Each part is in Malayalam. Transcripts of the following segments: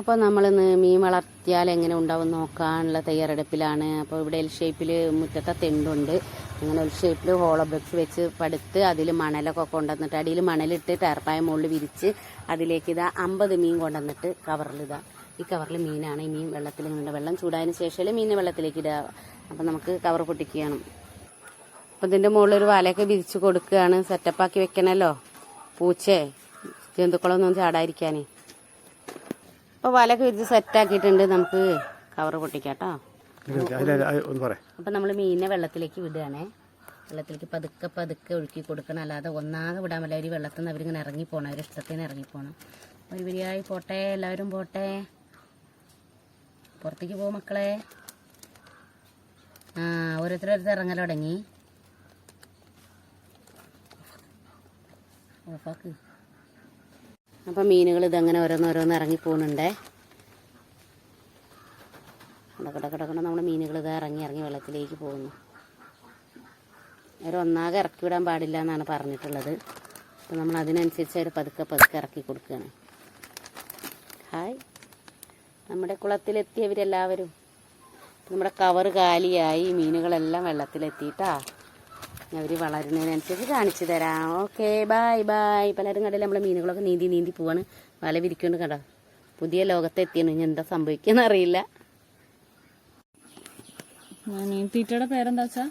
അപ്പോൾ നമ്മളിന്ന് മീൻ വളർത്തിയാൽ എങ്ങനെ ഉണ്ടാവും നോക്കാനുള്ള തയ്യാറെടുപ്പിലാണ്. അപ്പോൾ ഇവിടെ എൽ ഷേപ്പിൽ മുറ്റത്തെ തെണ്ടുണ്ട്. അങ്ങനെ എൽ ഷേപ്പിൽ ഹോളോ ബ്രിക്സ് വെച്ച് പടുത്ത് അതിൽ മണലൊക്കെ കൊണ്ടുവന്നിട്ട് അടിയിൽ മണലിട്ട് ടർപ്പായ മുകളിൽ വിരിച്ച് അതിലേക്ക് ഇതാ അമ്പത് മീൻ കൊണ്ടുവന്നിട്ട് കവറിലിതാ ഈ കവറിൽ മീനാണ്. ഈ മീൻ വെള്ളത്തിൽ ഇങ്ങനെ വെള്ളം ചൂടായതിന് ശേഷം മീനെ വെള്ളത്തിലേക്ക് ഇടുക. അപ്പം നമുക്ക് കവർ പൊട്ടിക്കുകയാണ്. അപ്പം ഇതിന്റെ മുകളിൽ ഒരു വലയൊക്കെ വിരിച്ച് കൊടുക്കുകയാണ്. സെറ്റപ്പാക്കി വെക്കണമല്ലോ പൂച്ചേ ജന്തുക്കളൊന്നും ചാടാതിരിക്കാനേ. അപ്പോൾ വലയൊക്കെ വിരിച്ച് സെറ്റാക്കിയിട്ടുണ്ട്. നമുക്ക് കവർ പൊട്ടിക്കാട്ടോ. അപ്പം നമ്മൾ മീനിനെ വെള്ളത്തിലേക്ക് വിടുകയാണേ. വെള്ളത്തിലേക്ക് പതുക്കെ പതുക്കെ ഒഴുക്കി കൊടുക്കണം. അല്ലാതെ ഒന്നാകെ വിടാൻ പറ്റില്ല. ഒരു വെള്ളത്തിൽ നിന്ന് അവരിങ്ങനെ ഇറങ്ങി പോകണം അവരുടെ ഇഷ്ടത്തിന് ഇറങ്ങി പോകണം ഒരു വരിയായി പോട്ടെ. എല്ലാവരും പോട്ടെ. പുറത്തേക്ക് പോകും മക്കളെ. ആ ഓരോരുത്തരോരുത്തർ ഇറങ്ങൽ തുടങ്ങി ഓഫാക്ക് അപ്പം മീനുകൾ ഇതങ്ങനെ ഓരോന്നോരോന്ന് ഇറങ്ങി പോകുന്നുണ്ടേ. കട കട കട നമ്മുടെ മീനുകൾ ഇതാ ഇറങ്ങി ഇറങ്ങി വെള്ളത്തിലേക്ക് പോകുന്നു. അവർ ഒന്നാകെ ഇറക്കി വിടാൻ പാടില്ല എന്നാണ് പറഞ്ഞിട്ടുള്ളത്. അപ്പം നമ്മൾ അതിനനുസരിച്ച് അവർ പതുക്കെ പതുക്കെ ഇറക്കി കൊടുക്കുകയാണ്. ഹായ്. നമ്മുടെ കുളത്തിലെത്തിയവരെല്ലാവരും. നമ്മുടെ കവറ് കാലിയായി മീനുകളെല്ലാം വെള്ളത്തിലെത്തിയിട്ടാ. അവർ വളരുന്നതിനനുസരിച്ച് കാണിച്ചു തരാം. ഓക്കെ ബായ് ബായ് പലരും കണ്ടില്ല നമ്മളെ മീനുകളൊക്കെ നീന്തി നീന്തി പോവാണ്. വല വിരിക്കുന്നു കണ്ടോ? പുതിയ ലോകത്തെത്തിയാണ് ഇനി എന്താ സംഭവിക്കുന്ന അറിയില്ല. തീറ്റയുടെ പേരെന്താ വെച്ചാ?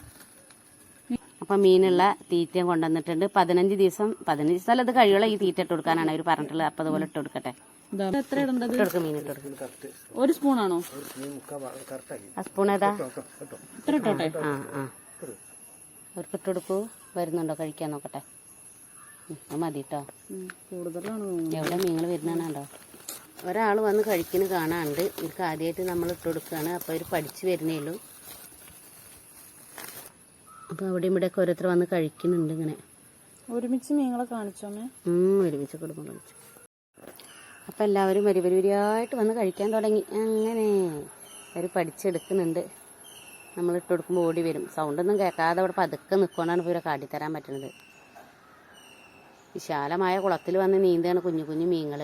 അപ്പം മീനുള്ള തീറ്റയും കൊണ്ടുവന്നിട്ടുണ്ട്. പതിനഞ്ച് ദിവസം പതിനഞ്ച് ദിവസം അത് കഴിയുള്ള ഈ തീറ്റ ഇട്ട് കൊടുക്കാനാണ് അവർ പറഞ്ഞിട്ടുള്ളത്. അപ്പം അതുപോലെ ഇട്ട് കൊടുക്കട്ടെ. ഇതാ. എത്ര ഇടേണ്ടത് ഇട്ട് മീൻ ഇട്ട് കൊടുക്കും. ഒരു സ്പൂണാണോ? ആ സ്പൂൺ ഏതാ? ഇത്ര ഇട്ടോട്ടെ? ആ ആ. അവർക്ക് ഇട്ട് കൊടുക്കൂ വരുന്നുണ്ടോ? കഴിക്കാൻ നോക്കട്ടെ. മതി കേട്ടോ കൂടുതലാണ്. എവിടെ നിങ്ങൾ വരുന്നതാണോ? ഒരാൾ വന്ന് കഴിക്കുന്ന കാണാണ്ട് ഇവർക്ക് ആദ്യമായിട്ട് നമ്മൾ ഇട്ട് കൊടുക്കുകയാണ്. അപ്പോൾ ഇവർ പഠിച്ചു വരുന്നേ ഉള്ളൂ. അപ്പോൾ അവിടെ ഇവിടെയൊക്കെ ഓരോരുത്തർ വന്ന് കഴിക്കുന്നുണ്ട് ഇങ്ങനെ. ഒരുമിച്ച് മീനുകളെ കാണിച്ചോമേ ഒരുമിച്ച് കുടുംബം കാണിച്ചു. അപ്പം എല്ലാവരും വരി വരി വരിയായിട്ട് വന്ന് കഴിക്കാൻ തുടങ്ങി. അങ്ങനെ അവർ പഠിച്ചെടുക്കുന്നുണ്ട്. നമ്മൾ ഇട്ട് കൊടുക്കുമ്പോൾ ഓടി വരും. സൗണ്ടൊന്നും കേൾക്കാതെ അവിടെ പതുക്കെ നിൽക്കൊണ്ടാണ് ഇവരെ കാട്ടിത്തരാൻ പറ്റുന്നത് വിശാലമായ കുളത്തിൽ വന്ന് നീന്തുകയാണ് കുഞ്ഞു കുഞ്ഞു മീനുകൾ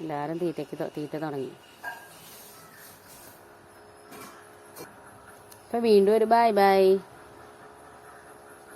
എല്ലാവരും തീറ്റയ്ക്ക് തീറ്റ തുടങ്ങി. അപ്പോൾ വീണ്ടും ഒരു ബൈ ബൈ.